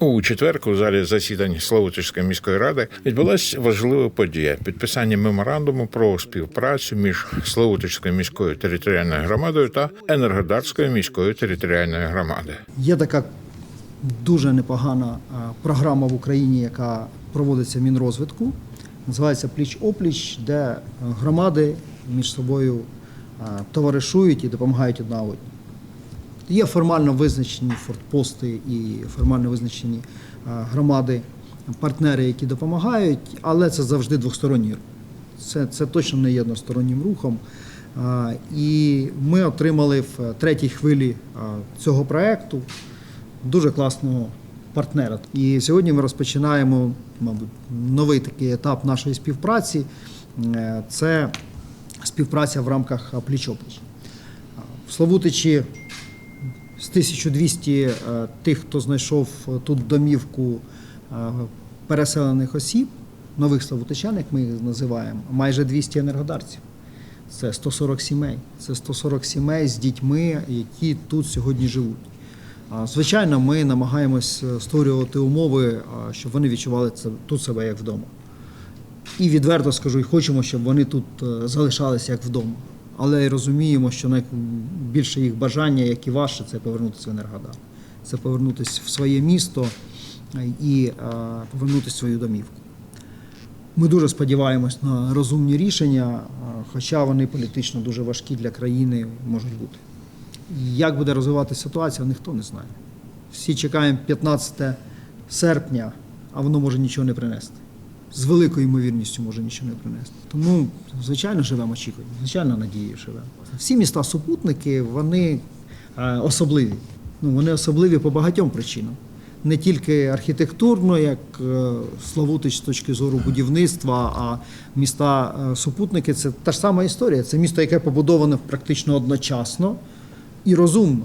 У четвер у залі засідань Славутичської міської ради відбулася важлива подія підписання меморандуму про співпрацю між Славутичською міською територіальною громадою та Енергодарською міською територіальною громадою. Є така дуже непогана програма в Україні, яка проводиться в Мінрозвитку. Називається Пліч опліч, де е, громади між собою товаришують і допомагають одна одній. Є формально визначені фортпости і формально визначені громади, партнери, які допомагають, але це завжди двосторонній рух. Це, це точно не є одностороннім рухом. І ми отримали в третій хвилі цього проекту дуже класного партнера. І сьогодні ми розпочинаємо, мабуть, новий такий етап нашої співпраці. Е, Це співпраця в рамках пліч-опліч. В Славутичі з 1200 е, тих, хто знайшов е, тут домівку е, переселених осіб, нових славутичан, як ми їх називаємо, майже 200 енергодарців. Це 140 сімей. Це 140 сімей з дітьми, які тут сьогодні живуть. Звичайно, ми намагаємось створювати умови, щоб вони відчували це тут себе як вдома. І відверто скажу, і хочемо, щоб вони тут залишалися як вдома. Але розуміємо, що найбільше їх бажання, як і ваше, це повернутися в Енергодар. Це повернутися в своє місто і е, повернутися в свою домівку. Ми дуже сподіваємось на розумні рішення, е, хоча вони політично дуже важкі для країни можуть бути. Як буде розвиватися ситуація, ніхто не знає. Всі чекаємо 15 серпня, а воно може нічого не принести. З великою ймовірністю може нічого не принести. Тому, звичайно, живемо очікуванням, звичайно, надією живемо. Всі міста-супутники, вони е, особливі. Ну, вони особливі по багатьом причинам. Не тільки архітектурно, як е, Славутич з точки зору будівництва, а міста-супутники це та ж сама історія. Це місто, яке побудоване практично одночасно і розумно.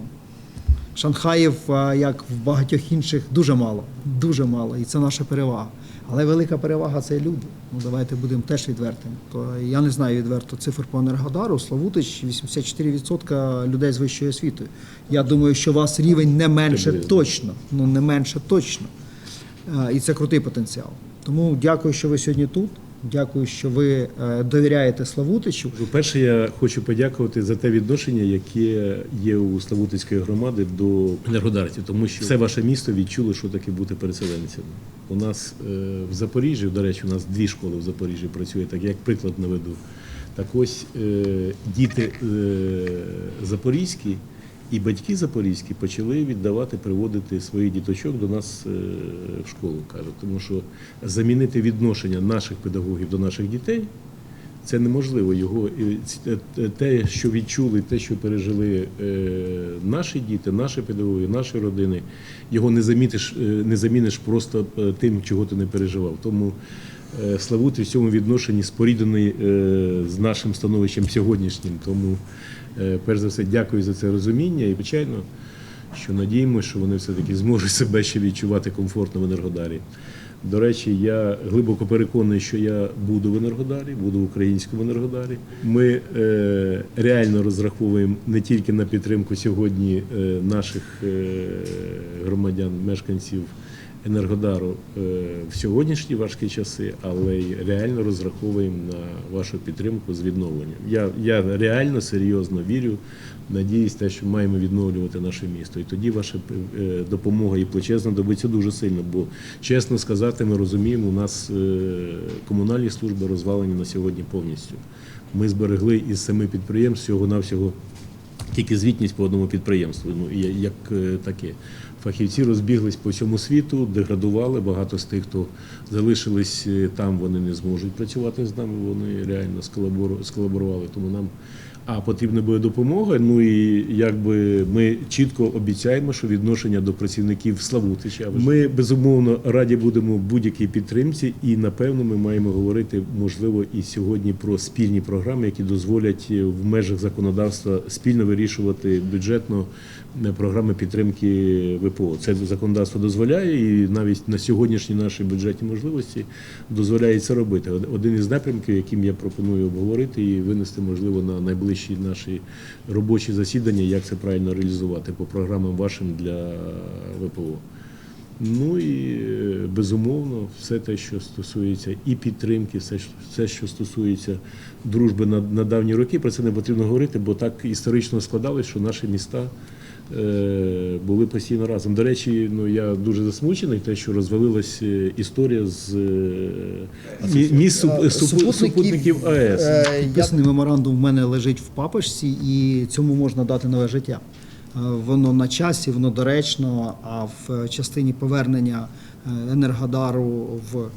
Шанхаїв, як в багатьох інших, дуже мало. Дуже мало. І це наша перевага. Але велика перевага це люди. Ну давайте будемо теж відвертими. То я не знаю відверто цифр по Енергодару. Славутич 84% людей з вищою освітою. Я думаю, що у вас рівень не менше точно. Ну не менше точно. І це крутий потенціал. Тому дякую, що ви сьогодні тут. Дякую, що ви е, довіряєте Славутичу. По-перше, я хочу подякувати за те відношення, яке є у Славутицької громади до енергодарців, тому що все ваше місто відчуло, що таке бути переселенцями. У нас е, в Запоріжжі, до речі, у нас дві школи в Запоріжжі працює, так як приклад наведу. Так ось е, діти запорізькі і батьки запорізькі почали віддавати, приводити своїх діточок до нас е, в школу, кажуть, тому що замінити відношення наших педагогів до наших дітей. Це неможливо. Його ц- е, те, що відчули, те, що пережили е, наші діти, наші педагоги, наші родини, його не замітиш, е, не заміниш просто е, тим, чого ти не переживав. Тому е, Славутий в цьому відношенні споріднений е, з нашим становищем сьогоднішнім. Тому, е, перш за все, дякую за це розуміння і, звичайно, що надіємося, що вони все-таки зможуть себе ще відчувати комфортно в Енергодарі. До речі, я глибоко переконаний, що я буду в Енергодарі, буду в українському Енергодарі. Ми е, реально розраховуємо не тільки на підтримку сьогодні е, наших е, громадян, мешканців Енергодару е, в сьогоднішні важкі часи, але й реально розраховуємо на вашу підтримку з відновленням. Я, я реально серйозно вірю, надіюсь, те, що маємо відновлювати наше місто. І тоді ваша е, допомога і плече знадобиться дуже сильно. Бо чесно сказати, ми розуміємо, у нас е, комунальні служби розвалені на сьогодні повністю. Ми зберегли із семи підприємств всього навсього тільки звітність по одному підприємству. Ну як е, таке. Фахівці розбіглись по всьому світу, деградували. Багато з тих, хто залишились е, там, вони не зможуть працювати з нами. Вони реально сколабору- сколаборували. Тому нам а потрібна буде допомога. Ну і якби ми чітко обіцяємо, що відношення до працівників Славутича. Ми безумовно раді будемо будь-якій підтримці, і напевно ми маємо говорити можливо і сьогодні про спільні програми, які дозволять е, в межах законодавства спільно вирішувати бюджетно е, програми підтримки ВПО. Це законодавство дозволяє, і навіть на сьогоднішні наші бюджетні можливості дозволяє це робити. Один із напрямків, яким я пропоную обговорити і винести, можливо, на найближчі наші робочі засідання, як це правильно реалізувати по програмам вашим для ВПО. Ну і е, безумовно, все те, що стосується і підтримки, все, що стосується дружби на, на давні роки, про це не потрібно говорити, бо так історично складалось, що наші міста е, були постійно разом. До речі, ну я дуже засмучений, те, що розвалилась е, історія з е, міст Е, супу- супутників АЕС. Підписаний меморандум в мене лежить в папочці, і цьому можна дати нове життя. Воно на часі, воно доречно, а в частині повернення Енергодару в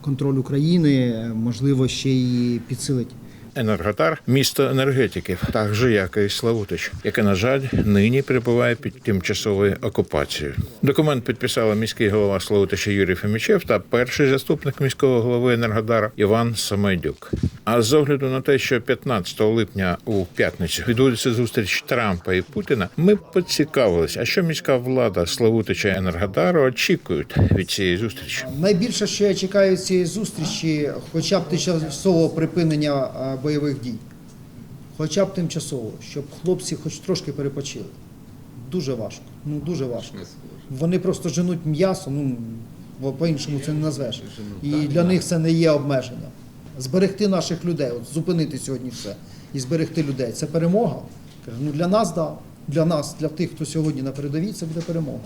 контроль України можливо ще й підсилить. Енергодар місто енергетиків, так же як і Славутич, яке, на жаль, нині перебуває під тимчасовою окупацією. Документ підписали міський голова Славутича Юрій Фемічев та перший заступник міського голови Енергодара Іван Самайдюк. А з огляду на те, що 15 липня у п'ятницю відбудеться зустріч Трампа і Путіна, ми поцікавились, а що міська влада Славутича Енергодару очікують від цієї зустрічі. Найбільше, що я чекаю цієї зустрічі, хоча б тимчасового припинення бойових дій. Хоча б тимчасово, щоб хлопці хоч трошки перепочили. Дуже важко. Ну дуже важко. Вони просто женуть м'ясо, ну по-іншому це не назвеш. І для них це не є обмеження. Зберегти наших людей, от зупинити сьогодні все і зберегти людей. Це перемога. Ну для нас, да. Для нас, для тих, хто сьогодні на передовій, це буде перемога.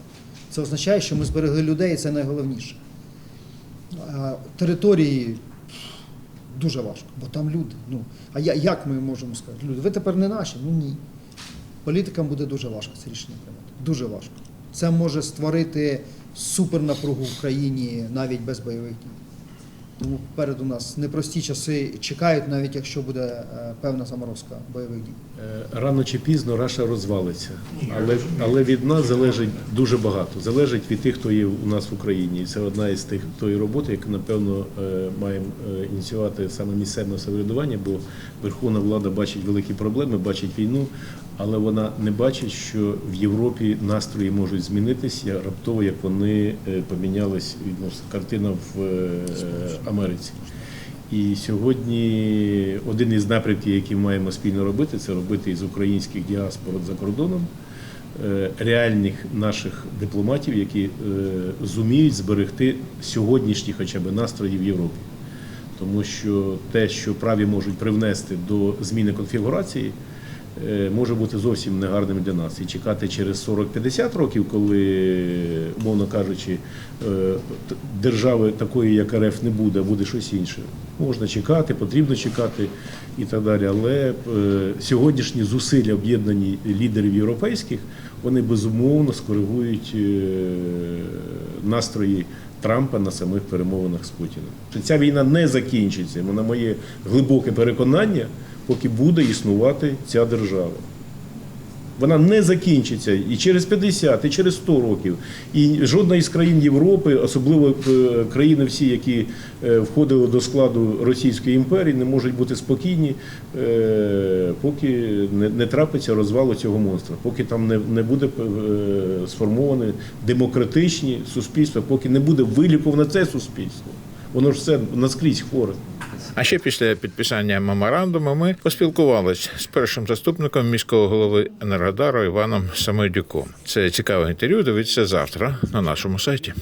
Це означає, що ми зберегли людей, і це найголовніше. Території дуже важко, бо там люди. Ну, а я, як ми можемо сказати? Люди, ви тепер не наші? Ну ні. Політикам буде дуже важко це рішення приймати. Дуже важко. Це може створити супернапругу в країні навіть без бойових дій. Тому попереду нас непрості часи чекають, навіть якщо буде е, певна заморозка бойових дій. Е, Рано чи пізно Раша розвалиться, але, але від нас залежить дуже багато. Залежить від тих, хто є у нас в Україні. І це одна із тих тої роботи, яку напевно е, маємо ініціювати саме місцеве самоврядування, бо Верховна влада бачить великі проблеми, бачить війну, але вона не бачить, що в Європі настрої можуть змінитися раптово, як вони помінялись відносно картина в Америці. І сьогодні один із напрямків, ми маємо спільно робити, це робити із українських діаспор за кордоном е, реальних наших дипломатів, які е, зуміють зберегти сьогоднішні хоча б настрої в Європі. Тому що те, що праві можуть привнести до зміни конфігурації, може бути зовсім негарним для нас. І чекати через 40-50 років, коли, умовно кажучи, е, держави такої, як РФ, не буде, а буде щось інше. Можна чекати, потрібно чекати і так далі. Але е, сьогоднішні зусилля об'єднані лідерів європейських, вони безумовно скоригують е, настрої Трампа на самих перемовинах з Путіним. Ця війна не закінчиться, на моє глибоке переконання, поки буде існувати ця держава. Вона не закінчиться і через 50, і через 100 років. І жодна із країн Європи, особливо е, країни всі, які е, входили до складу Російської імперії, не можуть бути спокійні, е, поки не, трапиться розвалу цього монстра, поки там не, буде сформоване демократичні суспільства, поки не буде виліковане це суспільство. Воно ж все наскрізь хворе. А ще після підписання меморандуму ми поспілкувалися з першим заступником міського голови Енергодару Іваном Самойдюком. Це цікаве інтерв'ю. Дивіться завтра на нашому сайті.